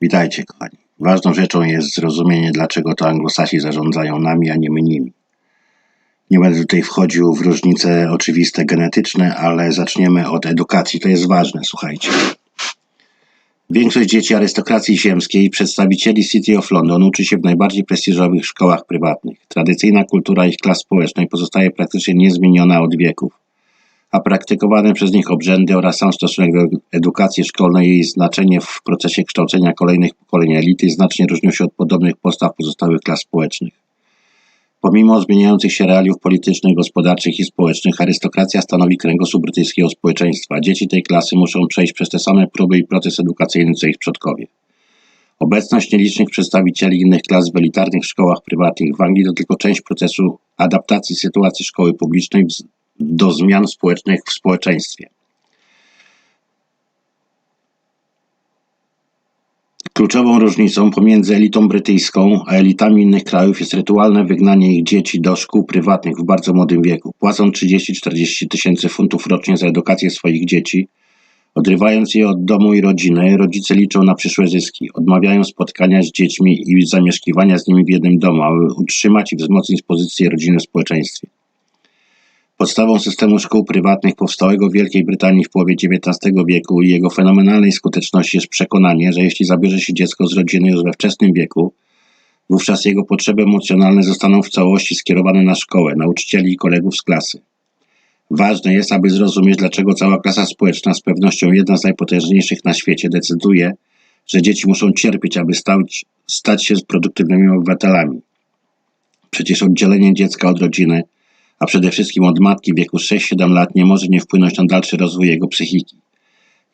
Witajcie, kochani. Ważną rzeczą jest zrozumienie, dlaczego to anglosasi zarządzają nami, a nie my nimi. Nie będę tutaj wchodził w różnice oczywiste genetyczne, ale zaczniemy od edukacji. To jest ważne, słuchajcie. Większość dzieci arystokracji ziemskiej przedstawicieli City of London uczy się w najbardziej prestiżowych szkołach prywatnych. Tradycyjna kultura ich klas społecznej pozostaje praktycznie niezmieniona od wieków a praktykowane przez nich obrzędy oraz sam stosunek do edukacji szkolnej i jej znaczenie w procesie kształcenia kolejnych pokoleń elity znacznie różnią się od podobnych postaw pozostałych klas społecznych. Pomimo zmieniających się realiów politycznych, gospodarczych i społecznych, arystokracja stanowi kręgosłup brytyjskiego społeczeństwa. Dzieci tej klasy muszą przejść przez te same próby i proces edukacyjny co ich przodkowie. Obecność nielicznych przedstawicieli innych klas w elitarnych szkołach prywatnych w Anglii to tylko część procesu adaptacji sytuacji szkoły publicznej do zmian społecznych w społeczeństwie. Kluczową różnicą pomiędzy elitą brytyjską a elitami innych krajów jest rytualne wygnanie ich dzieci do szkół prywatnych w bardzo młodym wieku. Płacą 30-40 tysięcy funtów rocznie za edukację swoich dzieci. Odrywając je od domu i rodziny, rodzice liczą na przyszłe zyski. Odmawiają spotkania z dziećmi i zamieszkiwania z nimi w jednym domu, aby utrzymać i wzmocnić pozycję rodziny w społeczeństwie. Podstawą systemu szkół prywatnych powstałego w Wielkiej Brytanii w połowie XIX wieku i jego fenomenalnej skuteczności jest przekonanie, że jeśli zabierze się dziecko z rodziny już we wczesnym wieku, wówczas jego potrzeby emocjonalne zostaną w całości skierowane na szkołę, nauczycieli i kolegów z klasy. Ważne jest, aby zrozumieć, dlaczego cała klasa społeczna, z pewnością jedna z najpotężniejszych na świecie, decyduje, że dzieci muszą cierpieć, aby stać, stać się produktywnymi obywatelami. Przecież oddzielenie dziecka od rodziny – a przede wszystkim od matki w wieku 6-7 lat nie może nie wpłynąć na dalszy rozwój jego psychiki.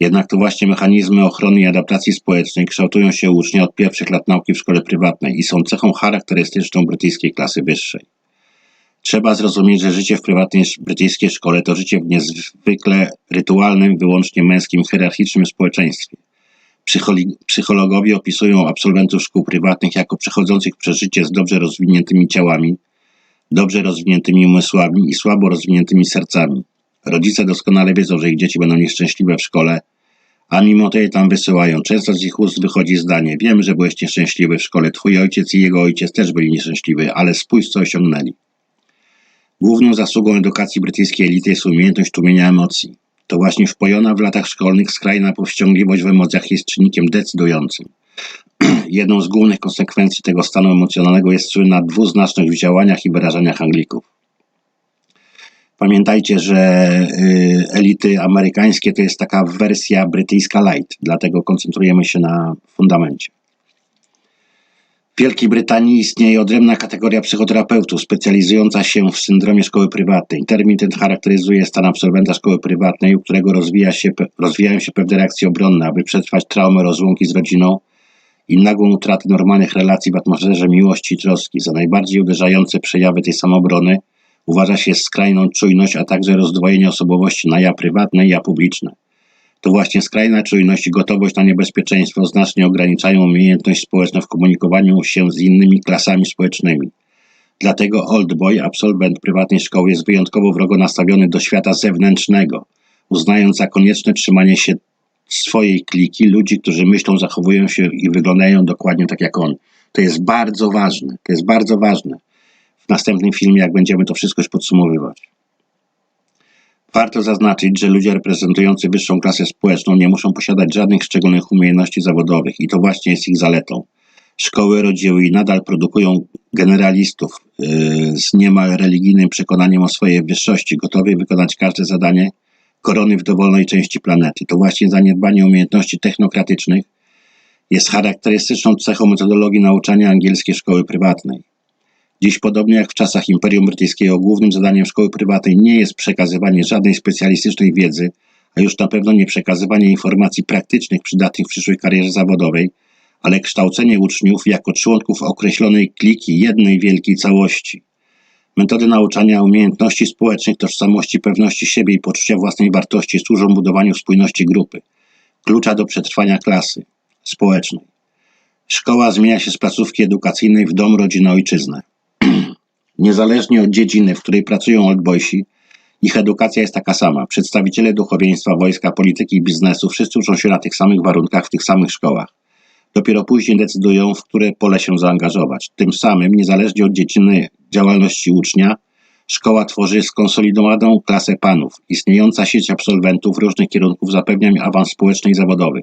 Jednak to właśnie mechanizmy ochrony i adaptacji społecznej kształtują się ucznie od pierwszych lat nauki w szkole prywatnej i są cechą charakterystyczną brytyjskiej klasy wyższej. Trzeba zrozumieć, że życie w prywatnej brytyjskiej szkole to życie w niezwykle rytualnym, wyłącznie męskim, hierarchicznym społeczeństwie. Psychologowie opisują absolwentów szkół prywatnych jako przechodzących przez życie z dobrze rozwiniętymi ciałami, dobrze rozwiniętymi umysłami i słabo rozwiniętymi sercami. Rodzice doskonale wiedzą, że ich dzieci będą nieszczęśliwe w szkole, a mimo to je tam wysyłają. Często z ich ust wychodzi zdanie: Wiem, że byłeś nieszczęśliwy w szkole, twój ojciec i jego ojciec też byli nieszczęśliwi, ale spójrz, co osiągnęli. Główną zasługą edukacji brytyjskiej elity jest umiejętność tłumienia emocji. To właśnie wpojona w latach szkolnych skrajna powściągliwość w emocjach jest czynnikiem decydującym. Jedną z głównych konsekwencji tego stanu emocjonalnego jest słynna dwuznaczność w działaniach i wyrażeniach Anglików. Pamiętajcie, że y, elity amerykańskie to jest taka wersja brytyjska light, dlatego koncentrujemy się na fundamencie. W Wielkiej Brytanii istnieje odrębna kategoria psychoterapeutów specjalizująca się w syndromie szkoły prywatnej. Termin ten charakteryzuje stan absolwenta szkoły prywatnej, u którego rozwija się, rozwijają się pewne reakcje obronne, aby przetrwać traumę rozłąki z rodziną i nagłą utratę normalnych relacji w atmosferze miłości i troski. Za najbardziej uderzające przejawy tej samobrony uważa się skrajną czujność, a także rozdwojenie osobowości na ja prywatne i ja publiczne. To właśnie skrajna czujność i gotowość na niebezpieczeństwo znacznie ograniczają umiejętność społeczną w komunikowaniu się z innymi klasami społecznymi. Dlatego Old Boy, absolwent prywatnej szkoły, jest wyjątkowo wrogo nastawiony do świata zewnętrznego, uznając za konieczne trzymanie się swojej kliki, ludzi, którzy myślą, zachowują się i wyglądają dokładnie tak jak on. To jest bardzo ważne. To jest bardzo ważne. W następnym filmie, jak będziemy to wszystko już podsumowywać. Warto zaznaczyć, że ludzie reprezentujący wyższą klasę społeczną nie muszą posiadać żadnych szczególnych umiejętności zawodowych i to właśnie jest ich zaletą. Szkoły rodziły i nadal produkują generalistów yy, z niemal religijnym przekonaniem o swojej wyższości, gotowych wykonać każde zadanie, korony w dowolnej części planety. To właśnie zaniedbanie umiejętności technokratycznych jest charakterystyczną cechą metodologii nauczania angielskiej szkoły prywatnej. Dziś, podobnie jak w czasach Imperium Brytyjskiego, głównym zadaniem szkoły prywatnej nie jest przekazywanie żadnej specjalistycznej wiedzy, a już na pewno nie przekazywanie informacji praktycznych przydatnych w przyszłej karierze zawodowej, ale kształcenie uczniów jako członków określonej kliki jednej wielkiej całości – Metody nauczania umiejętności społecznych, tożsamości, pewności siebie i poczucia własnej wartości służą budowaniu spójności grupy, klucza do przetrwania klasy społecznej. Szkoła zmienia się z placówki edukacyjnej w dom, rodzinę, ojczyznę. Niezależnie od dziedziny, w której pracują oldboysi, ich edukacja jest taka sama. Przedstawiciele duchowieństwa, wojska, polityki i biznesu wszyscy uczą się na tych samych warunkach, w tych samych szkołach. Dopiero później decydują, w które pole się zaangażować. Tym samym, niezależnie od dziedziny działalności ucznia, szkoła tworzy skonsolidowaną klasę panów. Istniejąca sieć absolwentów różnych kierunków zapewnia im awans społeczny i zawodowy.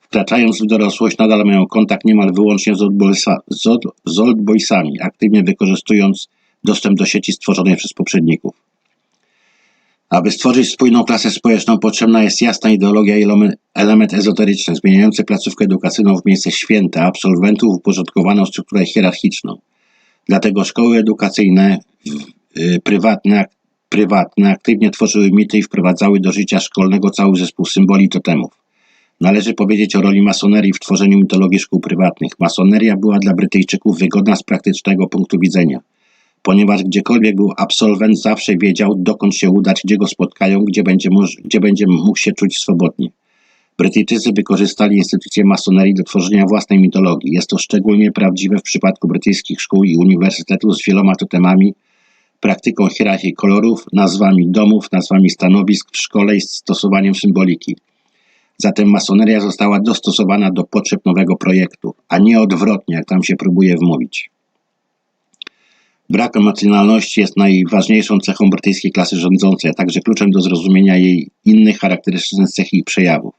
Wkraczając w dorosłość, nadal mają kontakt niemal wyłącznie z, oldboysa, z, old, oldboysami, aktywnie wykorzystując dostęp do sieci stworzonej przez poprzedników. Aby stworzyć spójną klasę społeczną, potrzebna jest jasna ideologia i element ezoteryczny, zmieniający placówkę edukacyjną w miejsce święte, a absolwentów uporządkowaną strukturę hierarchiczną. Dlatego szkoły edukacyjne y, prywatne, prywatne aktywnie tworzyły mity i wprowadzały do życia szkolnego cały zespół symboli totemów. Należy powiedzieć o roli masonerii w tworzeniu mitologii szkół prywatnych. Masoneria była dla Brytyjczyków wygodna z praktycznego punktu widzenia ponieważ gdziekolwiek był absolwent, zawsze wiedział, dokąd się udać, gdzie go spotkają, gdzie będzie, gdzie będzie mógł się czuć swobodnie. Brytyjczycy wykorzystali instytucję masonerii do tworzenia własnej mitologii. Jest to szczególnie prawdziwe w przypadku brytyjskich szkół i uniwersytetów z wieloma totemami, praktyką hierarchii kolorów, nazwami domów, nazwami stanowisk w szkole i stosowaniem symboliki. Zatem masoneria została dostosowana do potrzeb nowego projektu, a nie odwrotnie, jak tam się próbuje wmówić. Brak emocjonalności jest najważniejszą cechą brytyjskiej klasy rządzącej, a także kluczem do zrozumienia jej innych charakterystycznych cech i przejawów.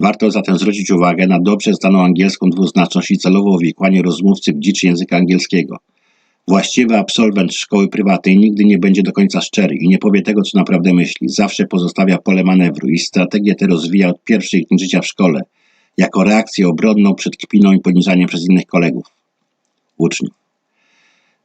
Warto zatem zwrócić uwagę na dobrze znaną angielską dwuznaczność i celowe uwikłanie rozmówcy w dziczy języka angielskiego. Właściwy absolwent szkoły prywatnej nigdy nie będzie do końca szczery i nie powie tego, co naprawdę myśli. Zawsze pozostawia pole manewru i strategię tę rozwija od pierwszych dni życia w szkole, jako reakcję obronną przed kpiną i poniżaniem przez innych kolegów, uczniów.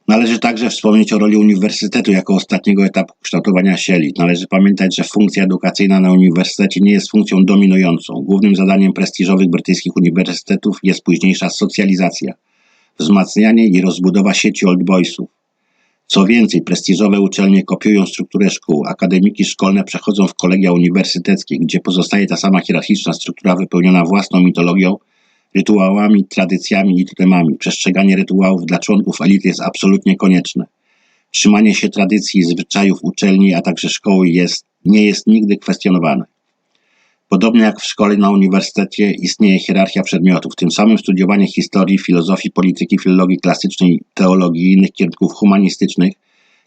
Należy także wspomnieć o roli uniwersytetu jako ostatniego etapu kształtowania się elit. Należy pamiętać, że funkcja edukacyjna na uniwersytecie nie jest funkcją dominującą. Głównym zadaniem prestiżowych brytyjskich uniwersytetów jest późniejsza socjalizacja, wzmacnianie i rozbudowa sieci old boysów. Co więcej, prestiżowe uczelnie kopiują strukturę szkół, akademiki szkolne przechodzą w kolegia uniwersyteckie, gdzie pozostaje ta sama hierarchiczna struktura wypełniona własną mitologią rytuałami, tradycjami i totemami. Przestrzeganie rytuałów dla członków elity jest absolutnie konieczne. Trzymanie się tradycji zwyczajów uczelni, a także szkoły jest, nie jest nigdy kwestionowane. Podobnie jak w szkole na uniwersytecie istnieje hierarchia przedmiotów, tym samym studiowanie historii, filozofii, polityki, filologii klasycznej, teologii i innych kierunków humanistycznych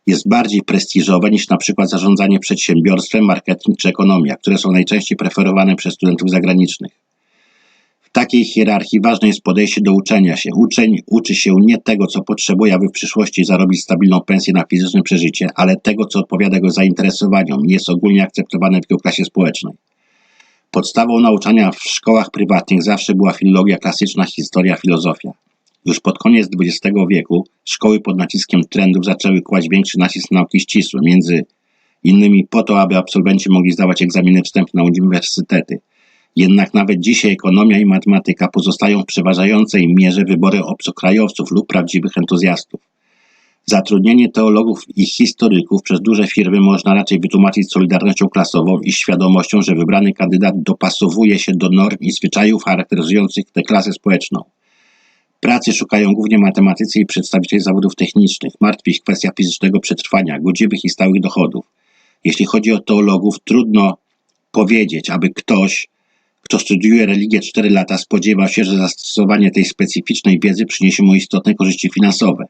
jest bardziej prestiżowe niż na przykład zarządzanie przedsiębiorstwem, marketing czy ekonomia, które są najczęściej preferowane przez studentów zagranicznych takiej hierarchii ważne jest podejście do uczenia się. Uczeń uczy się nie tego, co potrzebuje, aby w przyszłości zarobić stabilną pensję na fizyczne przeżycie, ale tego, co odpowiada jego zainteresowaniom i jest ogólnie akceptowane w jego klasie społecznej. Podstawą nauczania w szkołach prywatnych zawsze była filologia klasyczna, historia, filozofia. Już pod koniec XX wieku szkoły pod naciskiem trendów zaczęły kłaść większy nacisk na nauki ścisłe, między innymi po to, aby absolwenci mogli zdawać egzaminy wstępne na uniwersytety. Jednak nawet dzisiaj ekonomia i matematyka pozostają w przeważającej mierze wyborem obcokrajowców lub prawdziwych entuzjastów. Zatrudnienie teologów i historyków przez duże firmy można raczej wytłumaczyć solidarnością klasową i świadomością, że wybrany kandydat dopasowuje się do norm i zwyczajów charakteryzujących tę klasę społeczną. Pracy szukają głównie matematycy i przedstawiciele zawodów technicznych. Martwi ich kwestia fizycznego przetrwania, godziwych i stałych dochodów. Jeśli chodzi o teologów, trudno powiedzieć, aby ktoś kto studiuje religię 4 lata, spodziewa się, że zastosowanie tej specyficznej wiedzy przyniesie mu istotne korzyści finansowe.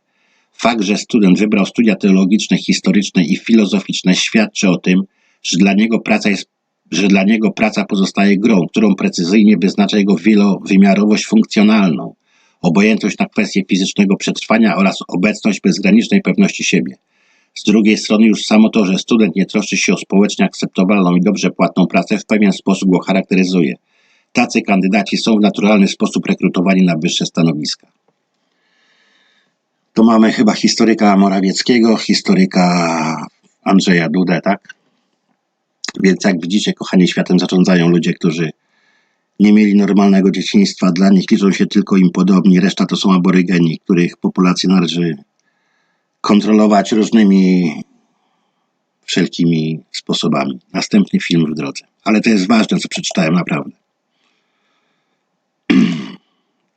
Fakt, że student wybrał studia teologiczne, historyczne i filozoficzne świadczy o tym, że dla niego praca jest że dla niego praca pozostaje grą, którą precyzyjnie wyznacza jego wielowymiarowość funkcjonalną, obojętność na kwestie fizycznego przetrwania oraz obecność bezgranicznej pewności siebie. Z drugiej strony już samo to, że student nie troszczy się o społecznie akceptowalną i dobrze płatną pracę w pewien sposób go charakteryzuje. Tacy kandydaci są w naturalny sposób rekrutowani na wyższe stanowiska. Tu mamy chyba historyka Morawieckiego, historyka Andrzeja Dudę, tak? Więc jak widzicie, kochani, światem zarządzają ludzie, którzy nie mieli normalnego dzieciństwa, dla nich liczą się tylko im podobni, reszta to są aborygeni, których populację należy kontrolować różnymi wszelkimi sposobami. Następny film w drodze. Ale to jest ważne, co przeczytałem naprawdę.